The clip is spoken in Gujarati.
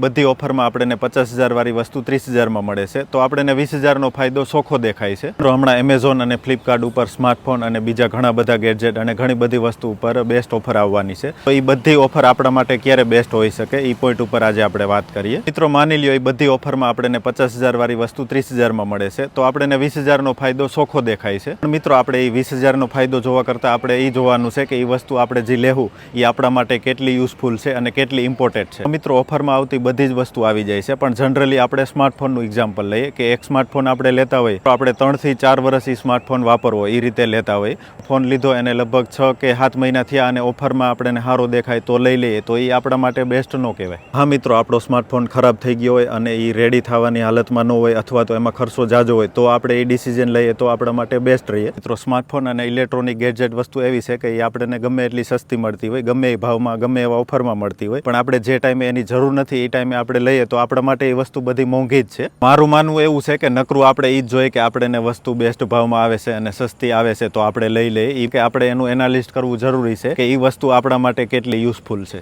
બધી ઓફરમાં આપણને પચાસ હજારવાળી વસ્તુ ત્રીસ હજારમાં મળે છે. તો આપણને વીસ હજારનો ફાયદો ચોખ્ખો દેખાય છે. તો હમણાં એમેઝોન અને ફ્લિપકાર્ટ ઉપર સ્માર્ટફોન અને બીજા ઘણા બધા ગેજેટ અને ઘણી બધી વસ્તુ ઉપર બેસ્ટ ઓફર આવવાની છે. તો એ બધી ઓફર આપણા માટે ક્યારે બેસ્ટ હોઈ શકે એ પોઈન્ટ ઉપર આજે આપણે વાત કરીએ. મિત્રો, માની લ્યો એ બધી ઓફરમાં આપણને પચાસ હજારવાળી વસ્તુ ત્રીસ હજારમાં મળે છે. તો આપણને વીસ હજારનો ફાયદો ચોખ્ખો દેખાય છે. પણ મિત્રો, આપણે એ વીસ હજારનો ફાયદો જોવા કરતાં આપણે એ જોવાનું છે કે એ વસ્તુ આપણે જે લેવું એ આપણા માટે કેટલી યુઝફુલ છે અને કેટલી ઇમ્પોર્ટન્ટ છે. મિત્રો ઓફરમાં આવતી બધી જ વસ્તુ આવી જાય છે. પણ જનરલી આપણે સ્માર્ટફોનનું એક્ઝામ્પલ લઈએ કે એક સ્માર્ટફોન આપણે લેતા હોય, તો આપણે ત્રણથી ચાર વર્ષ એ સ્માર્ટફોન વાપરવો એ રીતે લેતા હોય. ફોન લીધો એને લગભગ છ કે સાત મહિના થયા અને ઓફરમાં આપણને સારો દેખાય તો લઈ લઈએ, તો એ આપણા માટે બેસ્ટ ન કહેવાય. હા મિત્રો, આપણો સ્માર્ટફોન ખરાબ થઈ ગયો હોય અને એ રેડી થવાની હાલતમાં ન હોય અથવા તો એમાં ખર્ચો જાજો હોય, તો આપણે એ ડિસિઝન લઈએ તો આપણા માટે બેસ્ટ રહીએ મિત્રો સ્માર્ટફોન અને ઇલેક્ટ્રોનિક ગેજેટ વસ્તુ એવી છે કે એ આપણને ગમે એટલી સસ્તી મળતી હોય, ગમે એ ભાવમાં, ગમે એવા ઓફરમાં મળતી હોય. પણ આપણે જે ટાઈમે એની જરૂર નથી એ ટાઈમે આપણે લઈએ તો આપણા માટે એ વસ્તુ બધી મોંઘી જ છે. મારું માનવું એવું છે કે નકરું આપણે એ જ જોઈએ કે આપણે વસ્તુ બેસ્ટ ભાવમાં આવે છે અને સસ્તી આવે છે તો આપણે લઈ લઈએ. એ કે આપણે એનું એનાલિસ્ટ કરવું જરૂરી છે કે એ વસ્તુ આપણા માટે કેટલી યુઝફુલ છે.